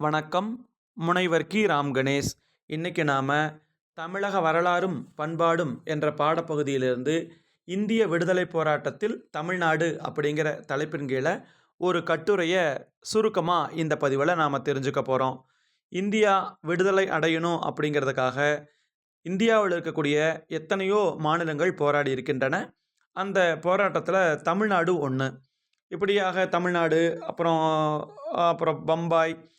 வணக்கம். முனைவர் கி. ராம் கணேஷ். இன்றைக்கி நாம் தமிழக வரலாறும் பண்பாடும் என்ற பாடப்பகுதியிலிருந்து இந்திய விடுதலை போராட்டத்தில் தமிழ்நாடு அப்படிங்கிற தலைப்பின் கீழே ஒரு கட்டுரையை சுருக்கமாக இந்த பதிவில் நாம் தெரிஞ்சுக்க போகிறோம் இந்தியா விடுதலை அடையணும் அப்படிங்கிறதுக்காக இந்தியாவில் இருக்கக்கூடிய எத்தனையோ மாநிலங்கள் போராடி இருக்கின்றன. அந்த போராட்டத்தில் தமிழ்நாடு ஒன்று இப்படியாக தமிழ்நாடு அப்புறம் அப்புறம் பம்பாய்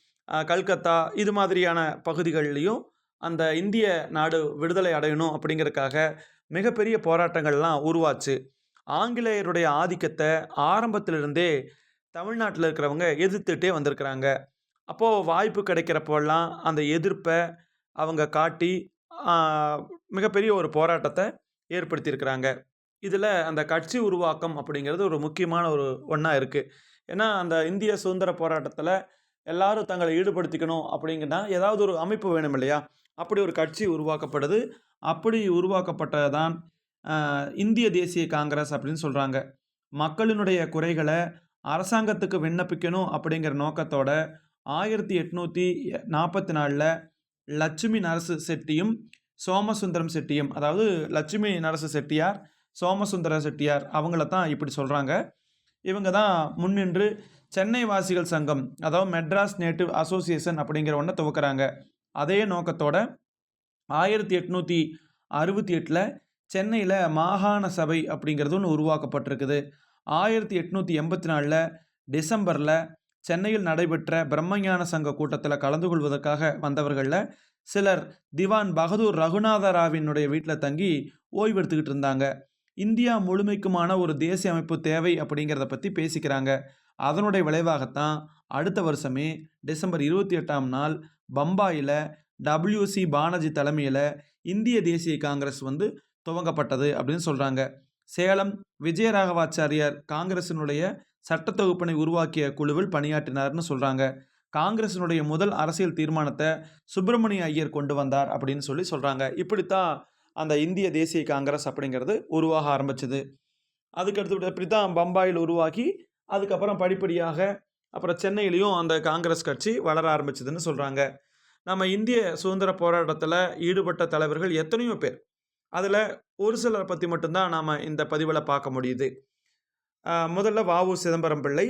கல்கத்தா இது மாதிரியான பகுதிகள்லையும் அந்த இந்திய நாடு விடுதலை அடையணும் அப்படிங்கிறதுக்காக மிகப்பெரிய போராட்டங்கள்லாம் உருவாச்சு. ஆங்கிலேயருடைய ஆதிக்கத்தை ஆரம்பத்திலிருந்தே தமிழ்நாட்டில் இருக்கிறவங்க எதிர்த்துட்டே வந்திருக்கிறாங்க. அப்போது வாய்ப்பு கிடைக்கிறப்போல்லாம் அந்த எதிர்ப்பை அவங்க காட்டி மிகப்பெரிய ஒரு போராட்டத்தை ஏற்படுத்தியிருக்கிறாங்க. இதில் அந்த கட்சி உருவாக்கம் அப்படிங்கிறது ஒரு முக்கியமான ஒரு ஒன்றா இருக்குது ஏன்னா அந்த இந்திய சுதந்திர போராட்டத்தில் எல்லாரும் தங்களை ஈடுபடுத்திக்கணும் அப்படிங்கன்னா ஏதாவது ஒரு அமைப்பு வேணும் இல்லையா? அப்படி ஒரு கட்சி உருவாக்கப்படுது. அப்படி உருவாக்கப்பட்டதான் இந்திய தேசிய காங்கிரஸ் அப்படின்னு சொல்கிறாங்க மக்களினுடைய குறைகளை அரசாங்கத்துக்கு விண்ணப்பிக்கணும் அப்படிங்கிற நோக்கத்தோட ஆயிரத்தி எட்நூற்றி நாற்பத்தி நாலில் லட்சுமி நரசு செட்டியும் சோமசுந்தரம் செட்டியும் அதாவது லட்சுமி நரசு செட்டியார் சோமசுந்தர செட்டியார் அவங்கள தான் இப்படி சொல்கிறாங்க இவங்க தான் முன்னின்று சென்னை வாசிகள் சங்கம் அதாவது மெட்ராஸ் நேட்டிவ் அசோசியேஷன் அப்படிங்கிற ஒன்றை துவக்கிறாங்க. அதே நோக்கத்தோட ஆயிரத்தி எட்நூற்றி அறுபத்தி எட்டில் சென்னையில் மாகாண சபை அப்படிங்கிறது ஒன்று உருவாக்கப்பட்டிருக்குது. ஆயிரத்தி எட்நூற்றி எண்பத்தி நாலில் டிசம்பரில் சென்னையில் நடைபெற்ற பிரம்மஞான சங்க கூட்டத்தில் கலந்து கொள்வதற்காக வந்தவர்களில் சிலர் திவான் பகதூர் ரகுநாத ராவினுடைய வீட்டில் தங்கி ஓய்வெடுத்துக்கிட்டு இருந்தாங்க. இந்தியா முழுமைக்குமான ஒரு தேசிய அமைப்பு தேவை அப்படிங்கிறத பற்றி பேசிக்கிறாங்க. அதனுடைய விளைவாகத்தான் அடுத்த வருஷமே டிசம்பர் இருபத்தி எட்டாம் நாள் பம்பாயில் டபிள்யூசி பானர்ஜி தலைமையில் இந்திய தேசிய காங்கிரஸ் வந்து துவங்கப்பட்டது அப்படின்னு சொல்கிறாங்க சேலம் விஜயராகவாச்சாரியார் காங்கிரசினுடைய சட்ட தொகுப்பினை உருவாக்கிய குழுவில் பணியாற்றினார்னு சொல்கிறாங்க காங்கிரசினுடைய முதல் அரசியல் தீர்மானத்தை சுப்பிரமணிய ஐயர் கொண்டு வந்தார் அப்படின்னு சொல்லி சொல்கிறாங்க இப்படித்தான் அந்த இந்திய தேசிய காங்கிரஸ் அப்படிங்கிறது உருவாக ஆரம்பிச்சது. அதுக்கடுத்து இப்படி தான் பம்பாயில் உருவாக்கி அதுக்கப்புறம் படிப்படியாக அப்புறம் சென்னையிலையும் அந்த காங்கிரஸ் கட்சி வளர ஆரம்பிச்சதுன்னு சொல்கிறாங்க நம்ம இந்திய சுதந்திர போராட்டத்தில் ஈடுபட்ட தலைவர்கள் எத்தனையோ பேர். அதில் ஒரு சிலரை பற்றி மட்டும்தான் நாம் இந்த பதிவில் பார்க்க முடியுது. முதல்ல வாவு சிதம்பரம் பிள்ளை.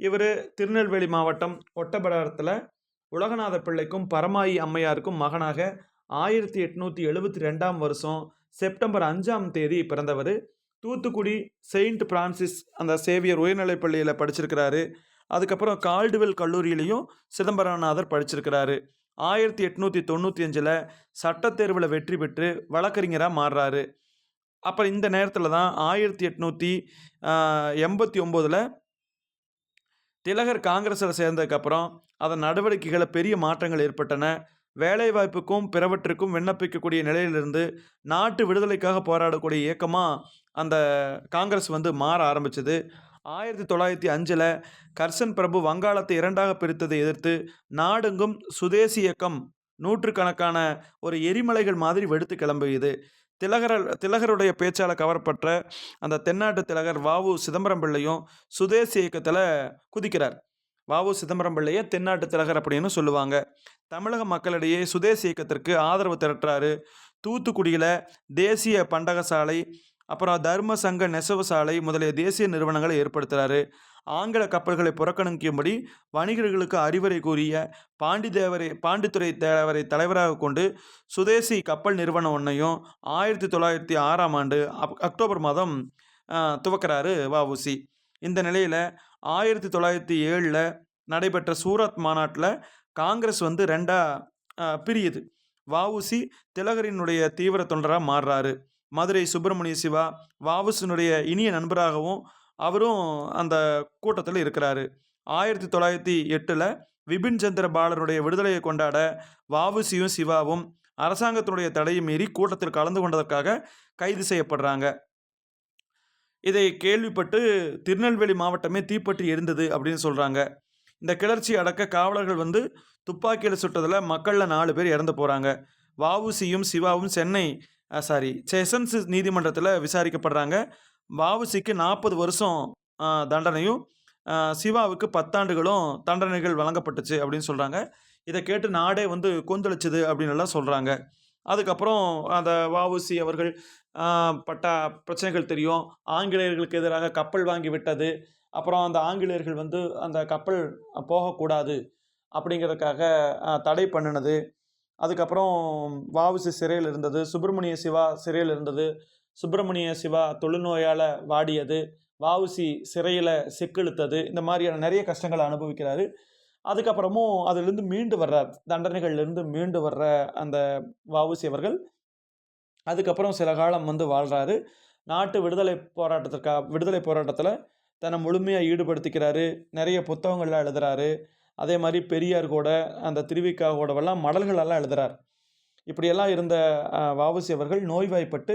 இவர் திருநெல்வேலி மாவட்டம் ஒட்டபடாரத்தில் உலகநாத பிள்ளைக்கும் பரமாயி அம்மையாருக்கும் மகனாக ஆயிரத்தி எட்நூற்றி எழுபத்தி ரெண்டாம் வருஷம் செப்டம்பர் அஞ்சாம் தேதி பிறந்தவர். தூத்துக்குடி செயின்ட் பிரான்சிஸ் அந்த சேவியர் உயர்நிலைப் பள்ளியில் படிச்சிருக்கிறாரு. அதுக்கப்புறம் கால்டுவெல் கல்லூரியிலையும் சிதம்பரநாதர் படிச்சிருக்கிறாரு. ஆயிரத்தி எட்நூற்றி தொண்ணூற்றி அஞ்சில் சட்டத்தேர்வில் வெற்றி பெற்று வழக்கறிஞராக மாறுறாரு. அப்புறம் இந்த நேரத்தில் தான் ஆயிரத்தி எட்நூற்றி எண்பத்தி ஒம்போதில் திலகர் காங்கிரஸில் சேர்ந்ததுக்கப்புறம் அதன் நடவடிக்கைகளில் பெரிய மாற்றங்கள் ஏற்பட்டன. வேலைவாய்ப்புக்கும் பிறவற்றுக்கும் விண்ணப்பிக்கக்கூடிய நிலையிலிருந்து நாட்டு விடுதலைக்காக போராடக்கூடிய இயக்கமாக அந்த காங்கிரஸ் வந்து மாற ஆரம்பிச்சது. ஆயிரத்தி தொள்ளாயிரத்தி அஞ்சில் கர்சன் பிரபு வங்காளத்தை இரண்டாக பிரித்ததை எதிர்த்து நாடெங்கும் சுதேசி இயக்கம் நூற்றுக்கணக்கான ஒரு எரிமலைகள் மாதிரி வெடித்து கிளம்புகிறது திலகர திலகருடைய பேச்சால் கவரப்பட்ட அந்த தென்னாட்டு திலகர் வாவு சிதம்பரம் பிள்ளையும் சுதேசி இயக்கத்தில் குதிக்கிறார். வாவு சிதம்பரம் பிள்ளையை தென்னாட்டு திலகர் அப்படின்னு சொல்லுவாங்க. தமிழக மக்களிடையே சுதேசி இயக்கத்திற்கு ஆதரவு திரட்டுறாரு. தூத்துக்குடியில் தேசிய பண்டகசாலை அப்புறம் தர்ம சங்க நெசவு சாலை முதலிய தேசிய நிறுவனங்களை ஏற்படுத்துகிறாரு ஆங்கில கப்பல்களை புறக்கணிக்கும்படி வணிகர்களுக்கு அறிவுரை கூறிய பாண்டிதேவரை பாண்டித்துறை தேவரை தலைவராக கொண்டு சுதேசி கப்பல் நிறுவனம் ஒன்றையும் ஆயிரத்தி தொள்ளாயிரத்தி ஆறாம் ஆண்டு அக்டோபர் மாதம் துவக்கிறாரு வஉசி இந்த நிலையில் ஆயிரத்தி தொள்ளாயிரத்தி ஏழில் நடைபெற்ற சூரத் மாநாட்டில் காங்கிரஸ் வந்து ரெண்டாக பிரியுது. வஉசி திலகரினுடைய தீவிர தொண்டராக மாறுறாரு. மதுரை சுப்பிரமணிய சிவா வஉசினுடைய இனிய நண்பராகவும் அவரும் அந்த கூட்டத்தில் இருக்கிறாரு. ஆயிரத்தி தொள்ளாயிரத்தி எட்டில் விபின் சந்திர பாலருடைய விடுதலையை கொண்டாட வஉசியும் சிவாவும் அரசாங்கத்தினுடைய தடையை மீறி கூட்டத்தில் கலந்து கொண்டதற்காக கைது செய்யப்படுறாங்க. இதை கேள்விப்பட்டு திருநெல்வேலி மாவட்டமே தீப்பற்றி எரிந்தது அப்படின்னு சொல்கிறாங்க இந்த கிளர்ச்சி அடக்க காவலர்கள் வந்து துப்பாக்கியில் சுட்டதில் மக்களில் நாலு பேர் இறந்து போகிறாங்க வஉசியும் சிவாவும் சென்னை சாரி செஷன்ஸ் நீதிமன்றத்தில் விசாரிக்கப்படுறாங்க. வஉசிக்கு நாற்பது வருஷம் தண்டனையும் சிவாவுக்கு பத்தாண்டுகளும் தண்டனைகள் வழங்கப்பட்டுச்சு அப்படின்னு சொல்கிறாங்க இதை கேட்டு நாடே வந்து கொந்தளிச்சுது அப்படின்னு எல்லாம் சொல்கிறாங்க அதுக்கப்புறம் அந்த வஉசி அவர்கள் பட்ட பிரச்சனைகள் தெரியும். ஆங்கிலேயர்களுக்கு எதிராக கப்பல் வாங்கி விட்டது. அப்புறம் அந்த ஆங்கிலேயர்கள் வந்து அந்த கப்பல் போகக்கூடாது அப்படிங்கிறதுக்காக தடை பண்ணினது. அதுக்கப்புறம் வஉசி சிறையில் இருந்தது. சுப்பிரமணிய சிவா சிறையில் இருந்தது. சுப்பிரமணிய சிவா தொழுநோயால் வாடியது. வஉசி சிறையில் செக்கெழுத்தது. இந்த மாதிரியான நிறைய கஷ்டங்களை அனுபவிக்கிறாரு. அதுக்கப்புறமும் அதுலேருந்து மீண்டு வர்றார் தண்டனைகள்லேருந்து மீண்டு வர்ற அந்த வவுசி அவர்கள் அதுக்கப்புறம் சில காலம் வந்து வாழ்கிறாரு நாட்டு விடுதலை போராட்டத்திற்கா விடுதலை போராட்டத்தில் தன்னை முழுமையாக ஈடுபடுத்திக்கிறாரு. நிறைய புத்தகங்கள்லாம் எழுதுறாரு. அதே மாதிரி பெரியார் கூட அந்த திருவிக்கா கூடவெல்லாம் மடல்களெல்லாம் எழுதுறார். இப்படியெல்லாம் இருந்த அஹ், அவர்கள் நோய்வாய்ப்பட்டு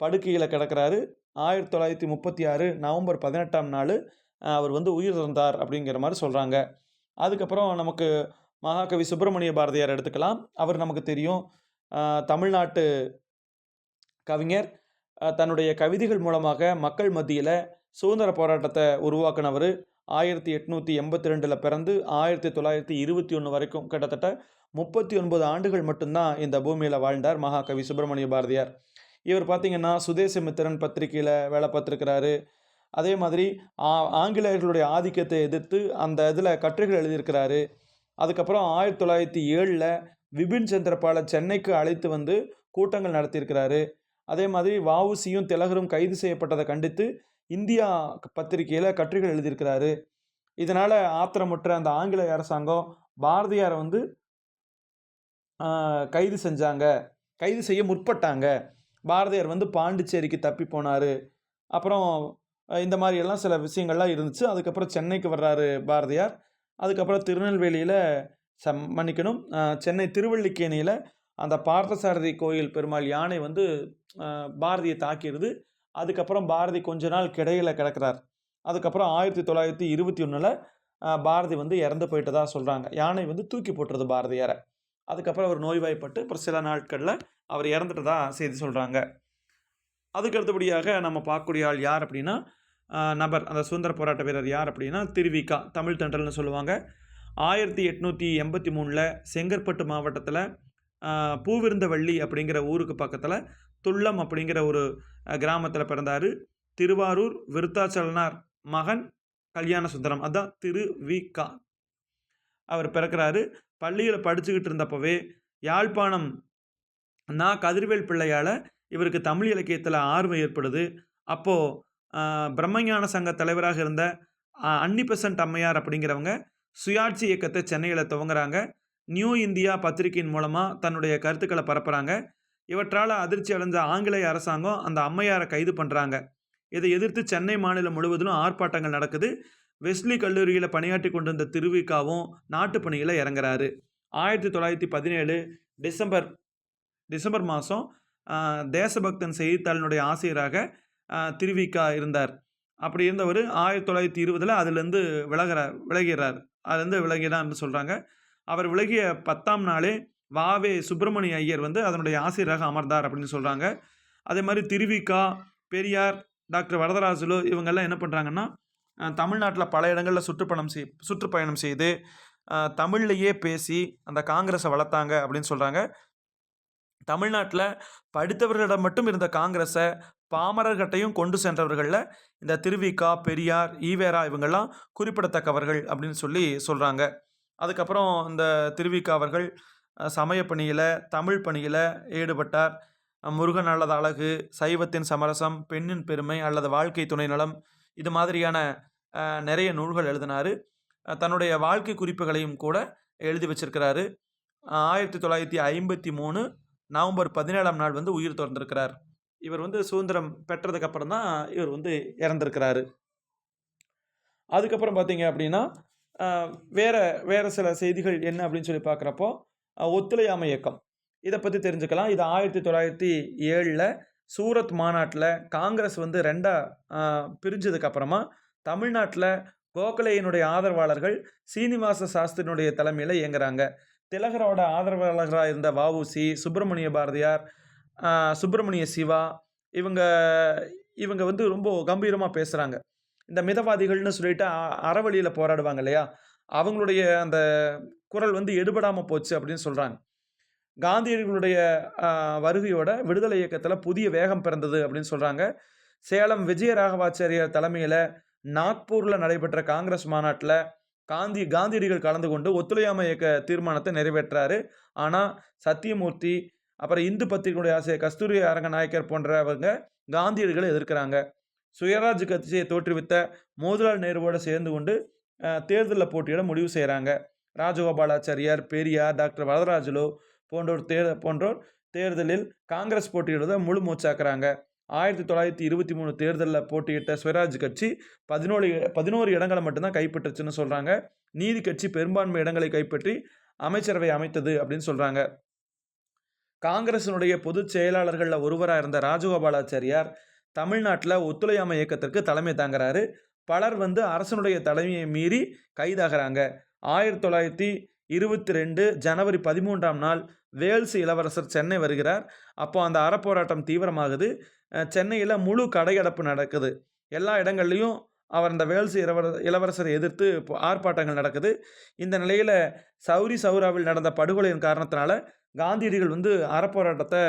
படுக்கையில் கிடக்கிறாரு. ஆயிரத்தி தொள்ளாயிரத்தி முப்பத்தி ஆறு நவம்பர் பதினெட்டாம் நாள் அவர் வந்து உயிர் இறந்தார் அப்படிங்கிற மாதிரி சொல்கிறாங்க அதுக்கப்புறம் நமக்கு மகாகவி சுப்பிரமணிய பாரதியார் எடுத்துக்கலாம். அவர் நமக்கு தெரியும். தமிழ்நாட்டு கவிஞர். தன்னுடைய கவிதைகள் மூலமாக மக்கள் மத்தியில் சுதந்திர போராட்டத்தை உருவாக்குனவர். ஆயிரத்தி எட்நூற்றி எண்பத்தி ரெண்டில் பிறந்து ஆயிரத்தி தொள்ளாயிரத்தி இருபத்தி ஒன்று வரைக்கும் கிட்டத்தட்ட முப்பத்தி ஒன்பது ஆண்டுகள் மட்டும்தான் இந்த பூமியில் வாழ்ந்தார் மகாகவி சுப்பிரமணிய பாரதியார். இவர் பார்த்திங்கன்னா சுதேசமித்திரன் பத்திரிகையில் வேலை பார்த்துருக்கிறாரு. அதே மாதிரி ஆ- ஆங்கிலேயர்களுடைய ஆதிக்கத்தை எதிர்த்து அந்த இதில் கட்டுரைகள் எழுதியிருக்கிறாரு. அதுக்கப்புறம் ஆயிரத்தி தொள்ளாயிரத்தி ஏழில் விபின் சந்திரபாலை சென்னைக்கு அழைத்து வந்து கூட்டங்கள் நடத்தியிருக்கிறாரு. அதே மாதிரி வவுசியும் திலகரும் கைது செய்யப்பட்டதை கண்டித்து இந்தியா பத்திரிகையில் கட்டுரைகள் எழுதியிருக்கிறாரு. இதனால் ஆத்திரமுற்ற அந்த ஆங்கிலேய அரசாங்கம் பாரதியாரை வந்து கைது செஞ்சாங்க. கைது செய்ய முற்பட்டாங்க. பாரதியார் வந்து பாண்டிச்சேரிக்கு தப்பி போனார். அப்புறம் இந்த மாதிரி எல்லாம் சில விஷயங்கள்லாம் இருந்துச்சு. அதுக்கப்புறம் சென்னைக்கு வர்றாரு பாரதியார். அதுக்கப்புறம் திருநெல்வேலியில் சம் மன்னிக்கணும் சென்னை திருவள்ளிக்கேணியில் அந்த பார்த்தசாரதி கோயில் பெருமாள் யானை வந்து பாரதியை தாக்கிடுது அதுக்கப்புறம் பாரதி கொஞ்ச நாள் கிடையில் கிடக்கிறார். அதுக்கப்புறம் ஆயிரத்தி தொள்ளாயிரத்தி இருபத்தி ஒன்றில் பாரதி வந்து இறந்து போயிட்டதா சொல்கிறாங்க யானை வந்து தூக்கி போட்டுறது பாரதியாரை. அதுக்கப்புறம் அவர் நோய்வாய்ப்பட்டு அப்புறம் சில நாட்களில் அவர் இறந்துட்டதா செய்தி சொல்கிறாங்க அதுக்கு அடுத்தபடியாக நம்ம பார்க்கக்கூடிய ஆள் யார் அப்படின்னா நபர் அந்த சுதந்திர போராட்ட வீரர் யார் அப்படின்னா திருவிக்கா தமிழ் தென்றல்னு சொல்லுவாங்க. ஆயிரத்தி எட்நூற்றி எண்பத்தி மூணில் செங்கற்பட்டு மாவட்டத்தில் பூவிருந்தவள்ளி அப்படிங்கிற ஊருக்கு பக்கத்தில் துள்ளம் அப்படிங்கிற ஒரு கிராமத்தில் பிறந்தார். திருவாரூர் விருத்தாச்சலனார் மகன் கல்யாண சுந்தரம். அதான் திரு வி கா அவர் பிறக்கிறாரு. பள்ளியில் படிச்சுக்கிட்டு இருந்தப்பவே யாழ்ப்பாணம் நான் கதிர்வேல் பிள்ளையால் இவருக்கு தமிழ் இலக்கியத்தில் ஆர்வம் ஏற்படுது. அப்போது பிரம்மஞான சங்க தலைவராக இருந்த அன்னிபெசன்ட் அம்மையார் அப்படிங்கிறவங்க சுயாட்சி இயக்கத்தை சென்னையில் துவங்குறாங்க. நியூ இந்தியா பத்திரிகையின் மூலமாக தன்னுடைய கருத்துக்களை பரப்புகிறாங்க இவற்றால் அதிர்ச்சி அடைஞ்ச ஆங்கிலேய அரசாங்கம் அந்த அம்மையாரை கைது பண்ணுறாங்க இதை எதிர்த்து சென்னை மாநிலம் முழுவதிலும் ஆர்ப்பாட்டங்கள் நடக்குது. வெஸ்லி கல்லூரியில் பணியாற்றி கொண்டிருந்த திருவிக்காவும் நாட்டு பணியில் இறங்குறாரு. ஆயிரத்தி தொள்ளாயிரத்தி பதினேழு டிசம்பர் டிசம்பர் மாதம் தேசபக்தன் செய்தித்தாளினுடைய ஆசிரியராக திருவிக்கா இருந்தார். அப்படி இருந்தவர் ஆயிரத்தி தொள்ளாயிரத்தி இருபதில் அதுலேருந்து விலகிறார் விலகிறார். அதுலேருந்து விலகிறார்னு சொல்கிறாங்க அவர் விலகிய பத்தாம் நாளே வாவே சுப்பிரமணிய ஐயர் வந்து அதனுடைய ஆசிரியராக அமர்ந்தார் அப்படின்னு சொல்கிறாங்க அதே மாதிரி திருவிக்கா பெரியார் டாக்டர் வரதராஜுலு இவங்கெல்லாம் என்ன பண்ணுறாங்கன்னா தமிழ்நாட்டில் பல இடங்களில் சுற்றுப்பயணம் செய் சுற்றுப்பயணம் செய்து தமிழ்லையே பேசி அந்த காங்கிரஸை வளர்த்தாங்க அப்படின்னு சொல்கிறாங்க தமிழ்நாட்டில் படித்தவர்களிடம் மட்டும் இருந்த காங்கிரஸை பாமரர்கிட்டையும் கொண்டு சென்றவர்களில் இந்த திருவிக்கா பெரியார் ஈவேரா இவங்கெல்லாம் குறிப்பிடத்தக்கவர்கள் அப்படின்னு சொல்லி சொல்கிறாங்க அதுக்கப்புறம் இந்த திருவிக்கா அவர்கள் சமய பணியில் தமிழ் பணியில் ஈடுபட்டார். முருகன் அல்லது அழகு சைவத்தின் சமரசம் பெண்ணின் பெருமை அல்லது வாழ்க்கை துணை நலம் இது மாதிரியான நிறைய நூல்கள் எழுதினார். தன்னுடைய வாழ்க்கை குறிப்புகளையும் கூட எழுதி வச்சிருக்கிறாரு. ஆயிரத்தி தொள்ளாயிரத்தி ஐம்பத்தி மூணு நவம்பர் பதினேழாம் நாள் வந்து உயிர் திறந்திருக்கிறார். இவர் வந்து சுதந்திரம் பெற்றதுக்கு அப்புறம் தான் இவர் வந்து இறந்திருக்கிறாரு. அதுக்கப்புறம் பார்த்தீங்க அப்படின்னா வேறு வேற வேற சில செய்திகள் என்ன அப்படின்னு சொல்லி பார்க்குறப்போ ஒத்துழையாமை இயக்கம். இதை பற்றி தெரிஞ்சுக்கலாம். இது ஆயிரத்தி தொள்ளாயிரத்தி ஏழில் சூரத் மாநாட்டில் காங்கிரஸ் வந்து ரெண்டாக பிரிஞ்சதுக்கப்புறமா தமிழ்நாட்டில் கோகலேயினுடைய ஆதரவாளர்கள் சீனிவாச சாஸ்திரியினுடைய தலைமையில் இயங்குறாங்க. திலகரோட ஆதரவாளர்களாக இருந்த வஉசி சுப்பிரமணிய பாரதியார் சுப்பிரமணிய சிவா இவங்க இவங்க வந்து ரொம்ப கம்பீரமாக பேசுகிறாங்க இந்த மிதவாதிகள்னு சொல்லிட்டு அ- அறவழியில் போராடுவாங்க இல்லையா? அவங்களுடைய அந்த குரல் வந்து எடுபடாமல் போச்சு அப்படின்னு சொல்கிறாங்க காந்தியடிகளுடைய வருகையோட விடுதலை இயக்கத்தில் புதிய வேகம் பிறந்தது அப்படின்னு சொல்கிறாங்க சேலம் விஜயராகவாச்சாரியார் தலைமையில் நாக்பூரில் நடைபெற்ற காங்கிரஸ் மாநாட்டில் காந்தி காந்தியடிகள் கலந்து கொண்டு ஒத்துழையாமை இயக்க தீர்மானத்தை நிறைவேற்றாரு. ஆனால் சத்தியமூர்த்தி அப்புறம் இந்து பத்திரிகையுடைய ஆசிரியர் கஸ்தூரி அரங்கநாயக்கர் போன்றவங்க காந்தியடிகளை எதிர்க்கிறாங்க. சுயராஜ் கட்சியை தோற்றுவித்த மோதிலால் நேருவோடு சேர்ந்து கொண்டு தேர்தலில் போட்டியிட முடிவு செய்கிறாங்க ராஜகோபாலாச்சாரியார் பெரியார் டாக்டர் வரதராஜலு போன்றோர் தே போன்றோர் தேர்தலில் காங்கிரஸ் போட்டியிடுவதை முழு மூச்சாக்குறாங்க. ஆயிரத்தி தொள்ளாயிரத்தி இருபத்தி மூணு தேர்தலில் போட்டியிட்ட ஸ்வராஜ் கட்சி பதினோரு பதினோரு இடங்களை மட்டும்தான் கைப்பற்றுச்சுன்னு சொல்கிறாங்க நீதி கட்சி பெரும்பான்மை இடங்களை கைப்பற்றி அமைச்சரவை அமைத்தது அப்படின்னு சொல்கிறாங்க காங்கிரசினுடைய பொதுச் செயலாளர்களில் ஒருவராக இருந்த ராஜகோபாலாச்சாரியார் தமிழ்நாட்டில் ஒத்துழையாமை இயக்கத்திற்கு தலைமை தாங்குறாரு. பலர் வந்து அரசனுடைய தலைமையை மீறி கைதாகிறாங்க. ஆயிரத்தி தொள்ளாயிரத்தி இருபத்தி ரெண்டு ஜனவரி பதிமூன்றாம் நாள் வேல்ஸ் இளவரசர் சென்னை வருகிறார். அப்போ அந்த அறப்போராட்டம் தீவிரமாகுது. சென்னையில் முழு கடையடைப்பு நடக்குது. எல்லா இடங்கள்லையும் அவர் அந்த வேல்ஸ் இளவர இளவரசரை எதிர்த்து ஆர்ப்பாட்டங்கள் நடக்குது. இந்த நிலையில் சௌரி சௌராவில் நடந்த படுகொலையின் காரணத்தினால காந்தியடிகள் வந்து அறப்போராட்டத்தை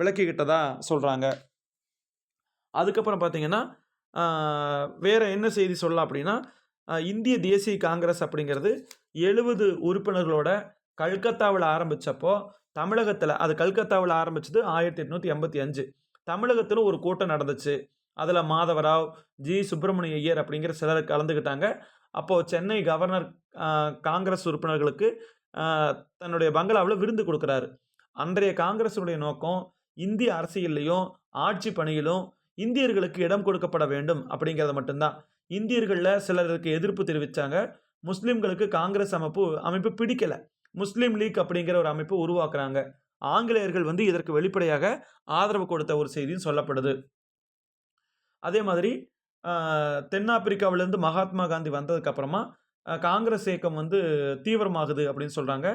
விளக்கிக்கிட்டதா சொல்கிறாங்க அதுக்கப்புறம் பார்த்தீங்கன்னா வேறு என்ன செய்தி சொல்லலாம் அப்படின்னா இந்திய தேசிய காங்கிரஸ் அப்படிங்கிறது எழுபது உறுப்பினர்களோட கல்கத்தாவில் ஆரம்பித்தப்போ தமிழகத்தில் அது கல்கத்தாவில் ஆரம்பிச்சது ஆயிரத்தி எட்நூற்றி எண்பத்தி அஞ்சு. தமிழகத்தில் ஒரு கூட்டம் நடந்துச்சு. அதில் மாதவராவ் ஜி. சுப்பிரமணிய ஐயர் அப்படிங்கிற சிலர் கலந்துக்கிட்டாங்க அப்போது சென்னை கவர்னர் காங்கிரஸ் உறுப்பினர்களுக்கு தன்னுடைய பங்களாவில் விருந்து கொடுக்குறாரு. அன்றைய காங்கிரஸுடைய நோக்கம் இந்திய அரசியல்லையும் ஆட்சி பணியிலும் இந்தியர்களுக்கு இடம் கொடுக்கப்பட வேண்டும் அப்படிங்கிறது மட்டும்தான். இந்தியர்களில் சிலருக்கு எதிர்ப்பு தெரிவித்தாங்க முஸ்லீம்களுக்கு காங்கிரஸ் அமைப்பு அமைப்பு பிடிக்கலை. முஸ்லீம் லீக் அப்படிங்கிற ஒரு அமைப்பு உருவாக்குறாங்க. ஆங்கிலேயர்கள் வந்து இதற்கு வெளிப்படையாக ஆதரவு கொடுத்த ஒரு செய்தியும் சொல்லப்படுது. அதே மாதிரி தென்னாப்பிரிக்காவிலேருந்து மகாத்மா காந்தி வந்ததுக்கப்புறமா காங்கிரஸ் இயக்கம் வந்து தீவிரமாகுது அப்படின்னு சொல்கிறாங்க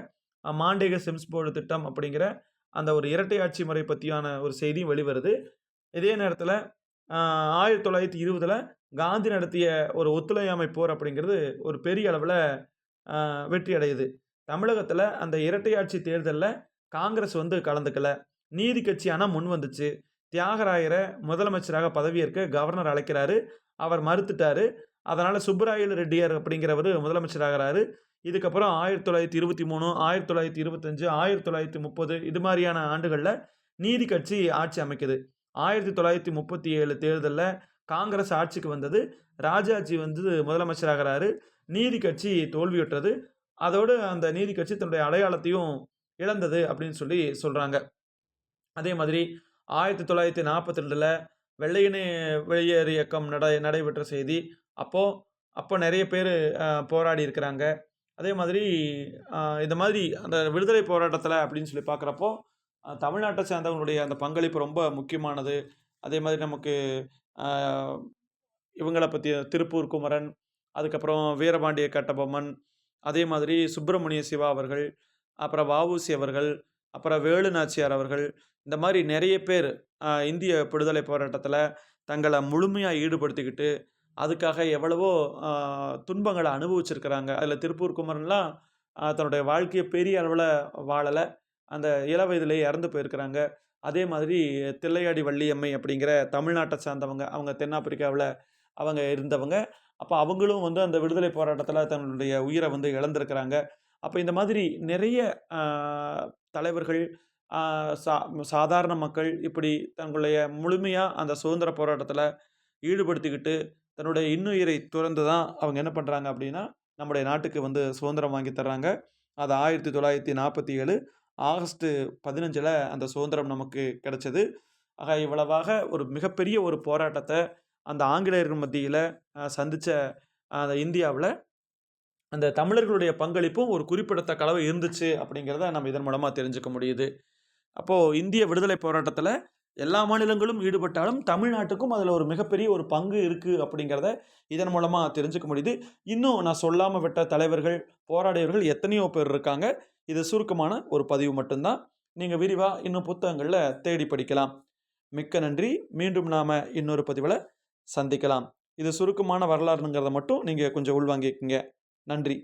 மாண்டேக சிம்ஸ்போர்டு திட்டம் அப்படிங்கிற அந்த ஒரு இரட்டை ஆட்சி முறை பற்றியான ஒரு செய்தியும் வெளிவருது. இதே நேரத்தில் ஆயிரத்தி தொள்ளாயிரத்தி இருபதில் காந்தி நடத்திய ஒரு ஒத்துழையாமை போர் அப்படிங்கிறது ஒரு பெரிய அளவில் வெற்றி அடையுது தமிழகத்தில் அந்த இரட்டையாட்சி தேர்தலில் காங்கிரஸ் வந்து கலந்துக்கல. நீதி கட்சி ஆனால் முன் வந்துச்சு. தியாகராயரை முதலமைச்சராக பதவியேற்க கவர்னர் அழைக்கிறாரு. அவர் மறுத்துட்டாரு. அதனால் சுப்பராயல் ரெட்டியார் அப்படிங்கிறவர் முதலமைச்சராகிறாரு. இதுக்கப்புறம் ஆயிரத்தி தொள்ளாயிரத்தி இருபத்தி மூணு ஆயிரத்தி தொள்ளாயிரத்தி இருபத்தஞ்சு ஆயிரத்தி தொள்ளாயிரத்தி முப்பது இது மாதிரியான ஆண்டுகளில் நீதி கட்சி ஆட்சி அமைக்குது. ஆயிரத்தி தொள்ளாயிரத்தி முப்பத்தி ஏழு தேர்தலில் காங்கிரஸ் ஆட்சிக்கு வந்தது. ராஜாஜி வந்து முதலமைச்சராகிறாரு. நீதி கட்சி தோல்வியுற்றது. அதோடு அந்த நீதி கட்சி தன்னுடைய அடையாளத்தையும் இழந்தது அப்படின்னு சொல்லி சொல்கிறாங்க அதே மாதிரி ஆயிரத்தி தொள்ளாயிரத்தி நாற்பத்தி ரெண்டில் வெள்ளையனே வெளியேறு இயக்கம் நடை நடைபெற்ற செய்தி. அப்போது அப்போ நிறைய பேர் போராடி இருக்கிறாங்க. அதே மாதிரி இந்த மாதிரி அந்த விடுதலை போராட்டத்தில் அப்படின்னு சொல்லி பார்க்குறப்போ தமிழ்நாட்டை சேர்ந்தவங்களுடைய அந்த பங்களிப்பு ரொம்ப முக்கியமானது. அதே மாதிரி நமக்கு இவங்களை பற்றி திருப்பூர் குமரன் அதுக்கப்புறம் வீரபாண்டிய கட்டபொம்மன் அதே மாதிரி சுப்பிரமணிய சிவா அவர்கள் அப்புறம் வஉசி அவர்கள் அப்புறம் வேலு நாச்சியார் அவர்கள் இந்த மாதிரி நிறைய பேர் இந்திய விடுதலை போராட்டத்தில் தங்களை முழுமையாக ஈடுபடுத்திக்கிட்டு அதுக்காக எவ்வளவோ துன்பங்களை அனுபவிச்சிருக்கிறாங்க. அதில் திருப்பூர் குமரன்லாம் தன்னுடைய வாழ்க்கையை பெரிய அளவில் வாழலை. அந்த இள வயதிலேயே இறந்து போயிருக்கிறாங்க. அதே மாதிரி தில்லையாடி வள்ளியம்மை அப்படிங்கிற தமிழ்நாட்டை சார்ந்தவங்க அவங்க தென்னாப்பிரிக்காவில் அவங்க இருந்தவங்க. அப்போ அவங்களும் வந்து அந்த விடுதலை போராட்டத்தில் தன்னுடைய உயிரை வந்து இழந்திருக்கிறாங்க. அப்போ இந்த மாதிரி நிறைய தலைவர்கள் சா சாதாரண மக்கள் இப்படி தங்களுடைய முழுமையாக அந்த சுதந்திர போராட்டத்தில் ஈடுபடுத்திக்கிட்டு தன்னுடைய இன்னுயிரை துறந்து தான் அவங்க என்ன பண்ணுறாங்க அப்படின்னா நம்முடைய நாட்டுக்கு வந்து சுதந்திரம் வாங்கி தர்றாங்க. அது ஆயிரத்தி தொள்ளாயிரத்தி நாற்பத்தி ஏழு ஆகஸ்ட்டு பதினஞ்சில் அந்த சுதந்திரம் நமக்கு கிடைச்சது. ஆக இவ்வளவாக ஒரு மிகப்பெரிய ஒரு போராட்டத்தை அந்த ஆங்கிலேயர்கள் மத்தியில் சந்தித்த அந்த இந்தியாவில் அந்த தமிழர்களுடைய பங்களிப்பும் ஒரு குறிப்பிடத்தக்க அளவு இருந்துச்சு அப்படிங்கிறத நம்ம இதன் மூலமாக தெரிஞ்சுக்க முடியுது. அப்போது இந்திய விடுதலை போராட்டத்தில் எல்லா மாநிலங்களும் ஈடுபட்டாலும் தமிழ்நாட்டுக்கும் அதில் ஒரு மிகப்பெரிய ஒரு பங்கு இருக்குது அப்படிங்கிறத இதன் மூலமாக தெரிஞ்சுக்க முடியுது. இன்னும் நான் சொல்லாமல் விட்ட தலைவர்கள் போராடியவர்கள் எத்தனையோ பேர் இருக்காங்க. இது சுருக்கமான ஒரு பதிவு மட்டும்தான். நீங்கள் விரிவாக இன்னும் புத்தகங்களில் தேடி படிக்கலாம். மிக்க நன்றி. மீண்டும் நாம் இன்னொரு பதிவில் சந்திக்கலாம். இது சுருக்கமான வரலாறுங்கிறத மட்டும் நீங்கள் கொஞ்சம் உள்வாங்கிக்கங்க. நன்றி.